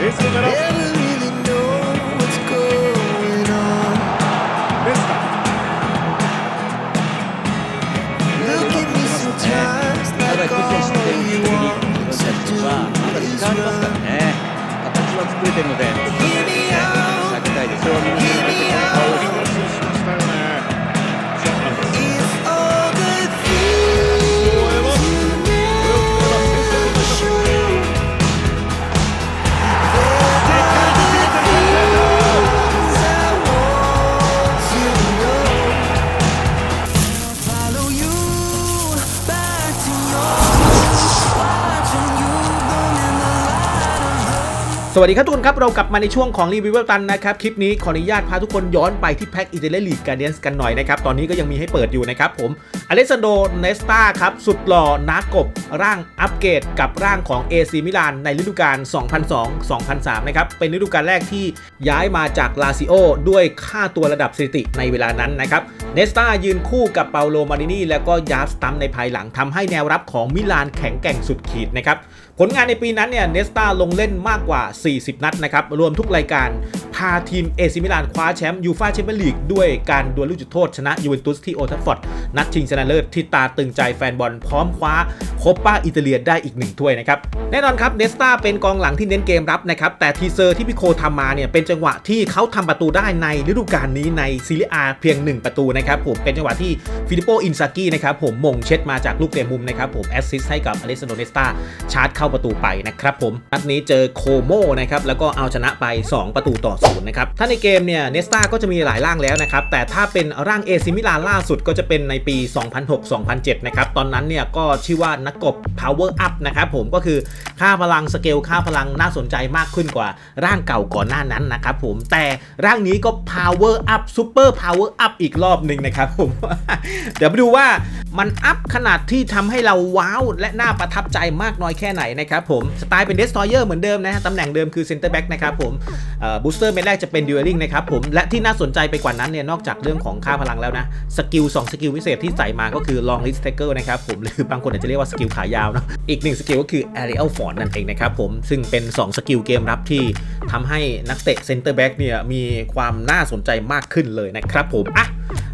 ベただ、クリ選手のビ手にロシア選手はまだ時間ありますからね、形は作れてるので、避けたいですよ、 วัสดีครับทุกคนครับ เรากลับมาในช่วงของรีวิวตันนะครับ คลิปนี้ขออนุญาตพาทุกคนย้อนไปที่แพ็กอิตาเลียนลีกการเดียนส์กันหน่อยนะครับ ตอนนี้ก็ยังมีให้เปิดอยู่นะครับผมอเล็กซานโดเนสตาครับ สุดหล่อนักกบ ร่างอัปเกรดกับร่างของ AC มิลานในฤดูกาล 2002-2003 นะครับ เป็นฤดูกาลแรกที่ย้ายมาจากลาซิโอด้วยค่าตัวระดับสถิติในเวลานั้นนะครับเนสตายืนคู่กับเปาโลมารินีแล้วก็ยาสตัมในภายหลังทำให้แนวรับของมิลานแข็งแกร่งสุดขีดนะครับ ผลงานในปีนั้นเนี่ยเนสตาลงเล่นมากกว่า 40 นัดนะครับรวมทุกรายการาทีมเอซิมิลานคว้าแชมป์ยูฟาแชมเปี้ยนลีกด้วยการดวลลูกจุดโทษชนะยูเวนตุสที่โอทัฟฟอร์ดนัดชิงชนะเลิศที่ตาตึงใจแฟนบอลพร้อมคว้าโคปป้าอิตาเลียได้อีกหนึ่งถ้วยนะครับแน่นอนครับเนสตาเป็นกองหลังที่เน้นเกมรับนะครับแต่ทีเซอร์ที่พี่โคทำมาเนี่ยเป็นจังหวะที่เขาทำประตูได้ในฤดูกาลนี้ในซีเรีอาเพียง 1 ประตูนะครับผมเป็นจังหวะที่ฟิลิปโปอินซากินะครับผมมงเช็ดมาจากลูกเตะมุมนะครับผมแอสซิสต์ให้กับอเล็กซานเนสตาชาร์จเข้าประตูไปนะครับผมนัดนี้เจอโคโมนะครับแล้วก็เอาชนะไป 2 ประตูต่อศูนะครับ ถ้าในเกมเนี่ยเนสตาก็จะมีหลายร่างแล้วนะครับ แต่ถ้าเป็นร่างเอซิมิลานล่าสุดก็จะเป็นในปี 2006-2007 นะครับ ตอนนั้นเนี่ยก็ชื่อว่านักกบ Power Up นะครับผมก็คือค่าพลังสเกลค่าพลังน่าสนใจมากขึ้นกว่าร่างเก่าก่อนหน้านั้นนะครับผมแต่ร่างนี้ก็ Power Up Super Power Up อีกรอบหนึ่งนะครับผม เดี๋ยวไปดูว่ามันอัพขนาดที่ทำให้เราว้าว และน่าประทับใจมากน้อยแค่ไหนนะครับผมสไตล์เป็น Destroyer เหมือนเดิมนะตำแหน่งเดิมคือ Center Back นะครับผมบูสเตอร์เม็ดแรกจะเป็น Dueling นะครับผมและที่น่าสนใจไปกว่านั้นเนี่ยนอกจากเรื่องของค่าพลังแล้วนะสกิล2สกิลพิเศษที่ใส่มาก็คือ Long Reach Tackle นะครับผมหรือบางคนอาจจะเรียกว่าสกิลขายาวเนาะอีกหนึ่งสกิลก็คือ Aerial f o r นั่นเองนะครับผมซึ่งเป็น 2 สกิลเกมรับที่ทำให้นักเตะเซนเตอร์แบ็กเนี่ยมีความน่าสนใจมากขึ้นเลยนะครับผมอะ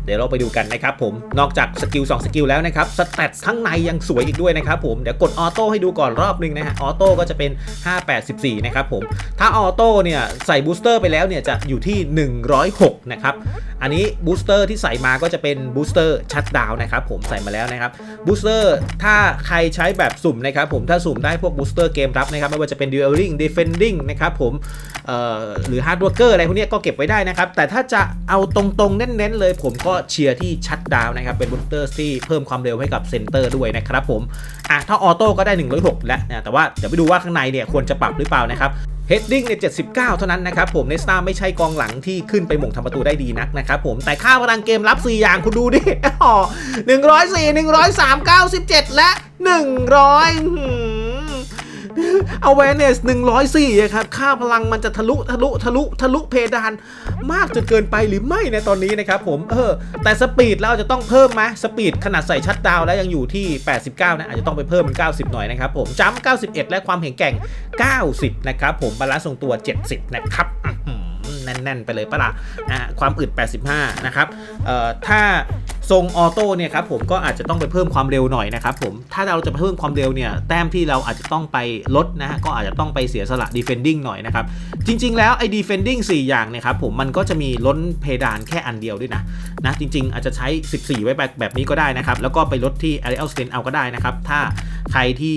เดี๋ยวเราไปดูกันนะครับผมนอกจากสกิล2สกิลแล้วนะครับสแตทข้างในยังสวยอีกด้วยนะครับผมเดี๋ยวกดออโต้ให้ดูก่อนรอบหนึงนะฮะออโต้ก็จะเป็น 584นะครับผมถ้าออโต้เนี่ยใส่บูสเตอร์ไปแล้วเนี่ยจะอยู่ที่ 106 นะครับอันนี้บูสเตอร์ที่ใส่มาก็จะเป็นบูสเตอร์ชัดดาวนะครับผมใส่มาแล้วนะครับบูสเตอร์ถ้าใครใช้แบบสุ่มนะครับผมถ้าสุ่มได้พวกบูสเตอร์เกมรับนะครับไม่ว่าจะเป็น Dueling Defending นะครับผมเอ่อหรือ Hard Worker อะไรพวกนี้ก็เก็บไว้ได้นะครับแต่ถ้าจะเอาตรงๆเน้นๆเลยผมก็เชียร์ที่ชัดดาวนะครับ เป็นบูสเตอร์ที่เพิ่มความเร็วให้กับเซนเตอร์ด้วยนะครับผมอะถ้าออโต้ก็ได้ 106 แล้วนะแต่ว่าเดี๋ยวไปดูว่าข้างในเนี่ยควรจะปรับหรือเปล่านะครับเฮดดิ้งเนี่ย79 เท่านั้นนะครับผมเนสตาไม่ใช่กองหลังที่ขึ้นไปหม่งทำประตูได้ดีนักนะครับผมแต่ค่าพลังเกมรับ 4 อย่างคุณดูดิอ๋อ104 103 97 และ 100 awareness 104อะครับ ค่าพลังมันจะทะลุทะลุทะลุทะลุเพดานมากจนเกินไปหรือไม่ในตอนนี้นะครับผม เออ แต่สปีดเราจะต้องเพิ่มไหมสปีดขนาดใส่ชัดดาวแล้วยังอยู่ที่ 89 นะ อาจจะต้องไปเพิ่มเป็น 90 หน่อยนะครับผมจัม91 และความแข็งแกร่ง 90 นะครับผม บาลานซ์ทรงตัว 70 นะครับแน่นๆ ไปเลยปะละ่ะความอึด 85 นะครับ เอ่อ ถ้า ทรงออโต้เนี่ยครับผมก็อาจจะต้องไปเพิ่มความเร็วหน่อยนะครับผมถ้าเราจะเพิ่มความเร็วเนี่ยแต้มที่เราอาจจะต้องไปลดนะฮะก็อาจจะต้องไปเสียสละ defending หน่อยนะครับ จริง ๆ แล้วไอ้ defending 4 อย่างเนี่ยครับผมมันก็จะมีล้นเพดานแค่อันเดียวด้วยนะนะจริง ๆ อาจจะใช้ 14 ไว้แบบแบบนี้ก็ได้นะครับแล้วก็ไปลดที่ aerial strength เอาก็ได้นะครับถ้า ใครที่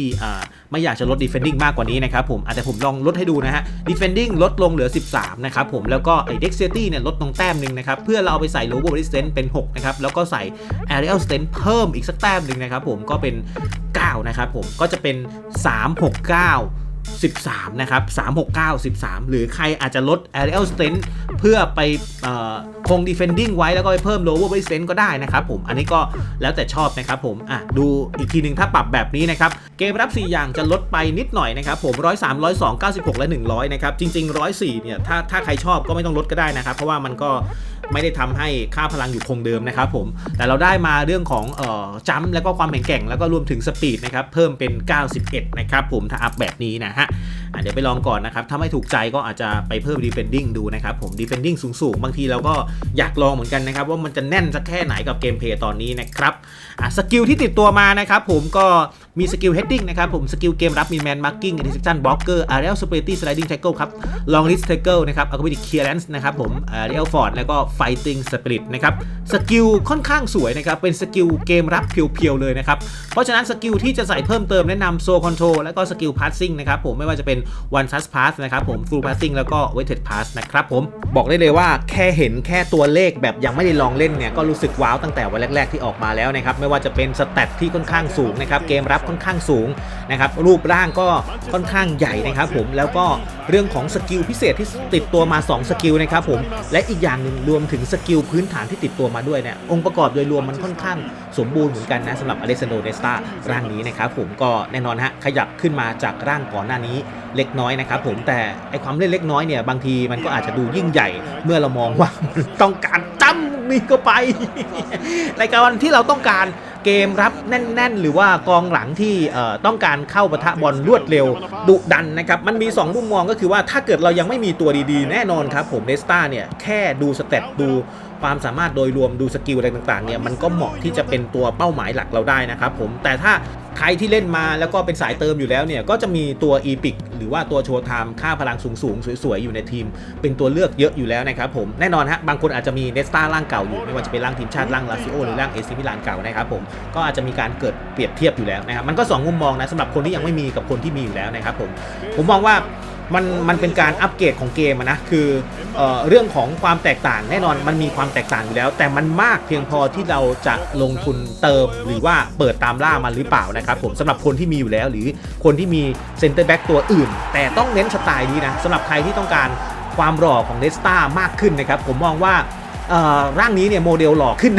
ไม่อยากจะลด defending มากกว่านี้นะครับผมอาจจะผมลองลดให้ดูนะฮะ defending ลดลงเหลือ 13 นะครับผมแล้วก็ไอ้ dexterity เนี่ยลดลงแต้มหนึ่งนะครับเพื่อเราเอาไปใส่ lower resistance เป็น 6 นะครับ แล้วก็ใส่ aerial strength เพิ่มอีกสักแต้มหนึ่งนะครับผมก็เป็น 9 นะครับผมก็จะเป็น 369 13 นะครับ 369 13 หรือใครอาจจะลด aerial strength เพื่อไปเอ่อ คง defending ไว้แล้วก็ไปเพิ่ม lower resistance ก็ได้นะครับผม อันนี้ก็แล้วแต่ชอบนะครับผมอะดูอีกทีหนึ่งถ้าปรับแบบนี้นะครับเกมรับ 4 อย่างจะลดไปนิดหน่อยนะครับผม103 102 96 และ 100 นะครับ จริง ๆ 104 เนี่ยถ้าถ้าใครชอบก็ไม่ต้องลดก็ได้นะครับ เพราะว่ามันก็ไม่ได้ทำให้ค่าพลังอยู่คงเดิมนะครับผม แต่เราได้มาเรื่องของเอ่อจัมแล้วก็ความแข็งแกร่ง แล้วก็รวมถึงสปีดนะครับ เพิ่มเป็น 91 นะครับผมถ้าอัพแบบนี้นะฮะ เดี๋ยวไปลองก่อนนะครับ ถ้าไม่ถูกใจก็อาจจะไปเพิ่ม defending ดูนะครับ ผม defending สูงๆ บางทีเราก็อยากลองเหมือนกันนะครับ ว่ามันจะแน่นสักแค่ไหนกับเกมเพลย์ตอนนี้นะครับสกิลที่ติดตัวมานะครับผมก็ มีสกิล heading นะครับผมสกิลเกมรับมี man marking intersection blocker aerial superiority sliding tackle ครับ long wrist tackle นะครับ acrobatic clearance นะครับผม aerial fort แล้วก็ fighting spirit นะครับสกิลค่อนข้างสวยนะครับเป็นสกิลเกมรับเพียวๆเลยนะครับเพราะฉะนั้นสกิลที่จะใส่เพิ่มเติมแนะนำ soul control แล้วก็สกิล passing นะครับผมไม่ว่าจะเป็น one touch pass นะครับผม full passing แล้วก็ weighted pass นะครับผมบอกได้เลยว่าแค่เห็นแค่ตัวเลขแบบยังไม่ได้ลองเล่นเนี่ยก็รู้สึกว้าวตั้งแต่วันแรก ๆที่ออกมาแล้วนะครับไม่ว่าจะเป็นสเตตที่ค่อนข้างสูงนะครับเกมรับค่อนข้างสูงนะครับรูปร่างก็ค่อนข้างใหญ่นะครับผมแล้วก็เรื่องของสกิลพิเศษที่ติดตัวมา 2 สกิลนะครับผมและอีกอย่างหนึ่งรวมถึงสกิลพื้นฐานที่ติดตัวมาด้วยเนี่ยองค์ประกอบโดยรวมมันค่อนข้างสมบูรณ์เหมือนกันนะสำหรับอเล็กซานโดเนสตาร่างนี้นะครับผมก็แน่นอนฮะขยับขึ้นมาจากร่างก่อนหน้านี้เล็กน้อยนะครับผมแต่ไอความเล่นเล็กน้อยเนี่ยบางทีมันก็อาจจะดูยิ่งใหญ่เมื่อเรามองว่ามันต้องการจ้ำนี่ก็ไปในการที่เราต้องการ เกมรับแน่น ๆ หรือว่ากองหลังที่ต้องการเข้าปะทะบอลรวดเร็วดุดันนะครับมันมี 2 มุมมองก็คือว่าถ้าเกิดเรายังไม่มีตัวดีๆ แน่นอนครับผมเนสตาเนี่ยแค่ดูสเตตดูความสามารถโดยรวมดูสกิลอะไรต่างๆเนี่ยมันก็เหมาะที่จะเป็นตัวเป้าหมายหลักเราได้นะครับผมแต่ถ้า ใครที่เล่นมาแล้วก็เป็นสายเติมอยู่แล้วเนี่ยก็จะมีตัวอีพิกหรือว่าตัวโชว์ไทม์ค่าพลังสูงๆสวยๆ อยู่ในทีม เป็นตัวเลือกเยอะอยู่แล้วนะครับผมแน่นอนฮะบางคนอาจจะมีเนสตาร่างเก่าอยู่ไม่ว่าจะเป็นร่างทีมชาติร่างลาซิโอหรือร่างเอซิมิลานเก่านะครับผมก็อาจจะมีการเกิดเปรียบเทียบอยู่แล้วนะครับมันก็สองมุมมองนะสำหรับคนที่ยังไม่มีกับคนที่มีอยู่แล้วนะครับผมผมมองว่า มันมันเป็นการอัปเกรดของเกมนะคือเออเรื่องของความแตกต่างแน่นอนมันมีความแตกต่างอยู่แล้ว แต่มันมากเพียงพอที่เราจะลงทุนเติมหรือว่าเปิดตามล่ามันหรือเปล่านะครับผมสำหรับคนที่มีอยู่แล้ว หรือคนที่มีเซนเตอร์แบ็กตัวอื่น แต่ต้องเน้นสไตล์นี้นะสำหรับใครที่ต้องการความหล่อของเนสตามากขึ้นนะครับผมมองว่าร่างนี้เนี่ยโมเดลหล่อขึ้น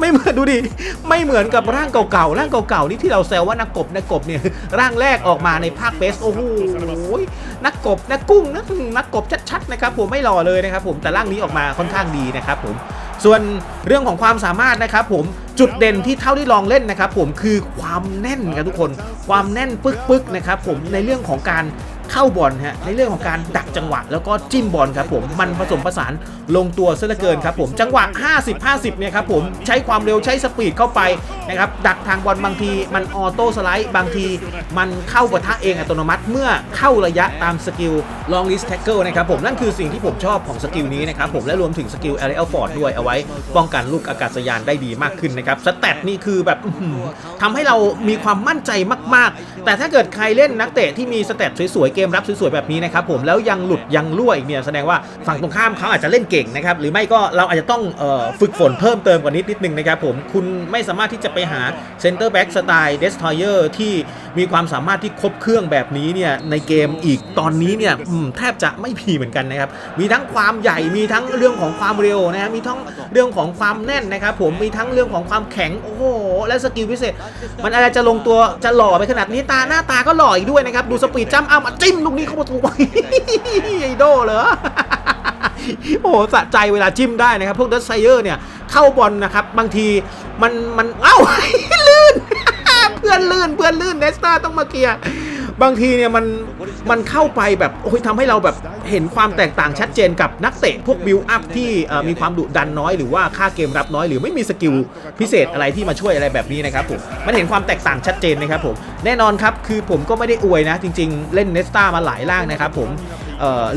ไม่เหมือนดูดิไม่เหมือนกับร่างเก่าๆร่างเก่าๆนี่ที่เราแซวว่านักกบนักกบเนี่ยร่างแรกออกมาในภาคเบสโอ้โหนักกบนักกุ้งนักนักกบชัดๆนะครับผมไม่หล่อเลยนะครับผมแต่ร่างนี้ออกมาค่อนข้างดีนะครับผมส่วนเรื่องของความสามารถนะครับผมจุดเด่นที่เท่าที่ลองเล่นนะครับผมคือความแน่นครับทุกคน ความแน่นปึ๊กๆนะครับผมในเรื่องของการ เข้าบอลฮะในเรื่องของการดักจังหวะ แล้วก็จิ้มบอลครับผมมันผสมผสานลงตัวซะเหลือเกินครับผมจังหวะ 50 50 เนี่ยครับผมใช้ความเร็วใช้สปีดเข้าไปนะครับดักทางบอลบางทีมันออโต้สไลด์บางที มันเข้าปะทะเองอัตโนมัติเมื่อเข้าระยะตามสกิล long wrist tackle นะครับผมนั่นคือสิ่งที่ผมชอบของสกิลนี้นะครับผมและรวมถึงสกิล aerial fort ด้วยเอาไว้ ป้องกันลูกอากาศยานได้ดีมากขึ้นนะครับสเตตนี่คือแบบอื้อหือทำให้เรามีความมั่นใจมาก ๆ แต่ถ้าเกิดใครเล่นนักเตะที่มีสเตตสวยๆเกมรับสวยๆแบบนี้นะครับผมแล้วยังหลุดยังรั่วอีกเนี่ยแสดงว่าฝั่งตรงข้ามเขาอาจจะเล่นเก่งนะครับหรือไม่ก็เราอาจจะต้องออฝึกฝนเพิ่มเติมกว่านิดนิดนึงนะครับผมคุณไม่สามารถที่จะไปหาเซนเตอร์แบ็กสไตล์เดสทอยเออร์ที่ มีความสามารถที่ครบเครื่องแบบนี้เนี่ยในเกมอีกตอนนี้เนี่ยแทบจะไม่พีเหมือนกันนะครับมีทั้งความใหญ่มีทั้งเรื่องของความเร็วนะฮะมีทั้งเรื่องของความแน่นนะครับผมมีทั้งเรื่องของความแข็งโอ้โหและสกิลพิเศษ มันอะไรจะลงตัวจะหล่อไปขนาดนี้ตาหน้าตาก็หล่ออีกด้วยนะครับดูสปีดจ้ำเอามาจิ้มลูกนี้เข้าประตูไอโดเหรอโอ้สะใจเวลาจิ้มได้นะครับ พวกดัสไซเยอร์เนี่ย เข้าบอลนะครับ บางทีมันมันเอ้า พื่อนลื่นเพื่อนลื่นเนสตาต้องมาเคลียร์บางทีเนี่ยมันมันเข้าไปแบบโอ้ยทำให้เราแบบเห็นความแตกต่างชัดเจนกับนักเตะพวกบิลอัพที่มีความดุดันน้อยหรือว่าค่าเกมรับน้อยหรือไม่มีสกิลพิเศษอะไรที่มาช่วยอะไรแบบนี้นะครับผมมันเห็นความแตกต่างชัดเจนนะครับผมแน่นอนครับคือผมก็ไม่ได้อวยนะ จริง ๆ เล่นเนสตามาหลายร่างนะครับผม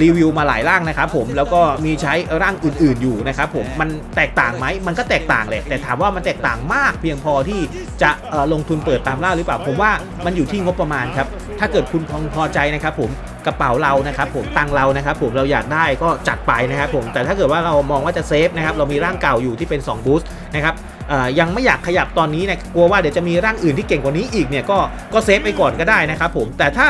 รีวิวมาหลายร่างนะครับผมแล้วก็มีใช้ร่างอื่นๆอยู่นะครับผมมันแตกต่างไหมมันก็แตกต่างแหละแต่ถามว่ามันแตกต่างมากเพียงพอที่จะลงทุนเปิดตามล่าหรือเปล่าผมว่ามันอยู่ที่งบประมาณครับถ้าเกิดคุณพอพอใจนะครับผมกระเป๋าเรานะครับผมตังเรานะครับผมเราอยากได้ก็จัดไปนะครับผมแต่ถ้าเกิดว่าเรามองว่าจะเซฟนะครับเรามีร่างเก่าอยู่ที่เป็น2บูสต์นะครับ ยังไม่อยากขยับตอนนี้นะกลัวว่าเดี๋ยวจะมีร่างอื่นที่เก่งกว่านี้อีกเนี่ยก็ก็เซฟไปก่อนก็ได้นะครับผมแต่ถ้า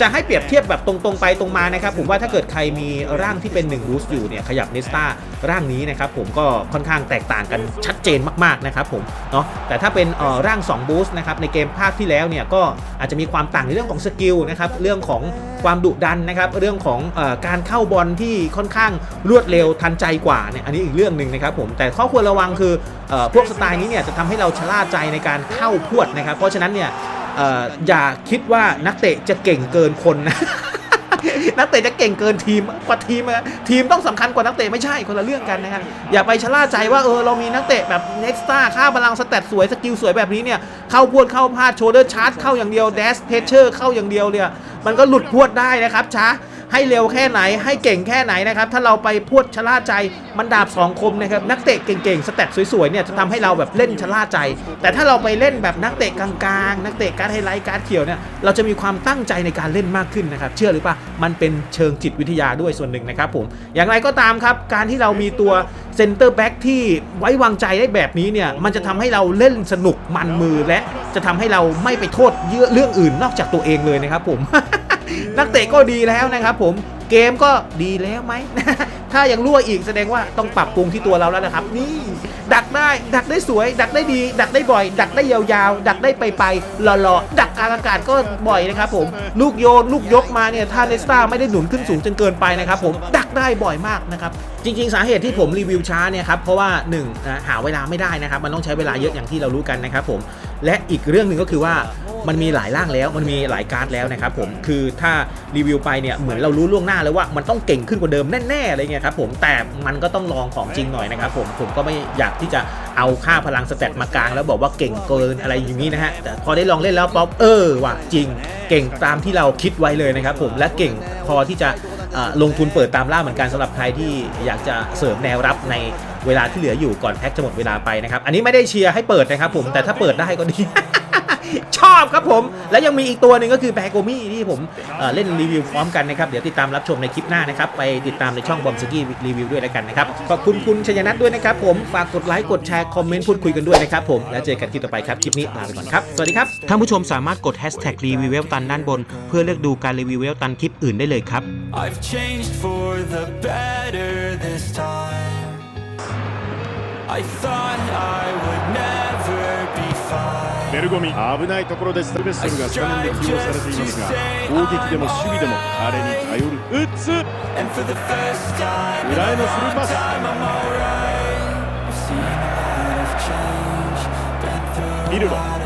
จะให้เปรียบเทียบแบบตรงๆไปตรงมานะครับผมว่าถ้าเกิดใครมีร่างที่เป็น1บูสต์อยู่เนี่ยขยับเนสตาร่างนี้นะครับผมก็ค่อนข้างแตกต่างกันชัดเจนมากๆนะครับผมเนาะแต่ถ้าเป็นเอ่อร่าง2บูสต์นะครับในเกมภาคที่แล้วเนี่ยก็อาจจะมีความต่างในเรื่องของสกิลนะครับเรื่องของความดุดันนะครับเรื่องของอการเข้าบอลที่ค่อนข้างรวดเร็วทันใจกว่าเนี่ยอันนี้อีกเรื่องหนึ่งนะครับผมแต่ข้อควรระวังคืออพวกสไตล์นี้เนี่ยจะทำให้เราชะล่าใจในการเข้าพวดนะครับ เพราะฉะนั้นเนี่ยออย่าคิดว่านักเตะจะเก่งเกินคนนะนักเตะจะเก่งเกินทีมกว่าทีมอะทีมต้องสำคัญกว่านักเตะไม่ใช่คนละเรื่องกันนะครับอย่าไปชะล่าใจว่าเออเรามีนักเตะแบบเน็กซ์ต้าค่าพลังสแตทสวยสกิลสวยแบบนี้เนี่ยเข้าพวดเข้าพลาดโชเดอร์ชาร์จเข้าอย่างเดียวเดสเพเชอร์เข้าอย่างเดียวเนี่ยมันก็หลุดพวดได้นะครับช้า ให้เร็วแค่ไหน ให้เก่งแค่ไหนนะครับ ถ้าเราไปพวดชะล่าใจมันดาบสองคมนะครับ นักเตะเก่งๆสแตทสวยๆเนี่ยจะทำให้เราแบบเล่นชะล่าใจ แต่ถ้าเราไปเล่นแบบนักเตะกลางๆ นักเตะการดไฮไลท์การดเขียวเนี่ยเราจะมีความตั้งใจในการเล่นมากขึ้นนะครับ เชื่อหรือเปล่ามันเป็นเชิงจิตวิทยาด้วยส่วนหนึ่งนะครับผมอย่างไรก็ตามครับ การที่เรามีตัวเซนเตอร์แบ็กที่ไว้วางใจได้แบบนี้เนี่ยมันจะทำให้เราเล่นสนุกมันมือและจะทำให้เราไม่ไปโทษเรื่องอื่นนอกจากตัวเองเลยนะครับผม นักเตะก็ดีแล้วนะครับผมเกมก็ดีแล้วไหม ถ้ายังรั่วอีกแสดงว่าต้องปรับปรุงที่ตัวเราแล้วนะครับ นี่ ดักได้ ดักได้สวย ดักได้ดี ดักได้บ่อย ดักได้ยาวๆ ดักได้ไปไปๆหล่อๆ ดักกลางอากาศก็บ่อยนะครับผม ลูกโยน ลูกยกมาเนี่ย ถ้าเนสตาไม่ได้หนุนขึ้นสูงจนเกินไปนะครับผม ดักได้บ่อยมากนะครับ จริงๆ สาเหตุที่ผมรีวิวช้าเนี่ยครับ เพราะว่าหนึ่งหาเวลาไม่ได้นะครับ มันต้องใช้เวลาเยอะอย่างที่เรารู้กันนะครับผม และอีกเรื่องหนึ่งก็คือว่ามันมีหลายร่างแล้วมันมีหลายการ์ดแล้วนะครับผมคือถ้ารีวิวไปเนี่ยเหมือนเรารู้ล่วงหน้าแล้วว่ามันต้องเก่งขึ้นกว่าเดิมแน่ๆอะไรเงี้ยครับผมแต่มันก็ต้องลองของจริงหน่อยนะครับผมผมก็ไม่อยากที่จะเอาค่าพลังสเตตมากลาง แล้วบอกว่าเก่งเกินอะไรอย่างนี้นะฮะแต่พอได้ลองเล่นแล้วป๊อปเออว่ะจริง เก่งตามที่เราคิดไว้เลยนะครับผมและเก่งพอที่จะลงทุนเปิดตามล่าเหมือนกันสำหรับใครที่อยากจะเสริมแนวรับใน เวลาที่เหลืออยู่ก่อนแพ็กจะหมดเวลาไปนะครับ อันนี้ไม่ได้เชียร์ให้เปิดนะครับผม แต่ถ้าเปิดได้ก็ดี ชอบครับผม และยังมีอีกตัวหนึ่งก็คือแบโกมี่ที่ผมเอ่อเล่นรีวิวพร้อมกันนะครับ เดี๋ยวติดตามรับชมในคลิปหน้านะครับ ไปติดตามในช่องบอมสกี้รีวิวด้วยแล้วกันนะครับ ขอบคุณคุณชยนัทด้วยนะครับผม ฝากกดไลค์ กดแชร์ คอมเมนต์ พูดคุยกันด้วยนะครับผม แล้วเจอกันคลิปต่อไปครับ คลิปนี้ลาไปก่อนครับ สวัสดีครับ ท่านผู้ชมสามารถกดแฮชแท็กรีวิวเวลตันด้านบน เพื่อเลือกดูการรีวิวเวลตันคลิปอื่นได้เลยครับ I've changed for the better this time. ベルゴミ危ないところでスタベスセルがスタメンで起用されていますが攻撃でも守備でも彼に頼る打つ裏へのスルーパス見るわ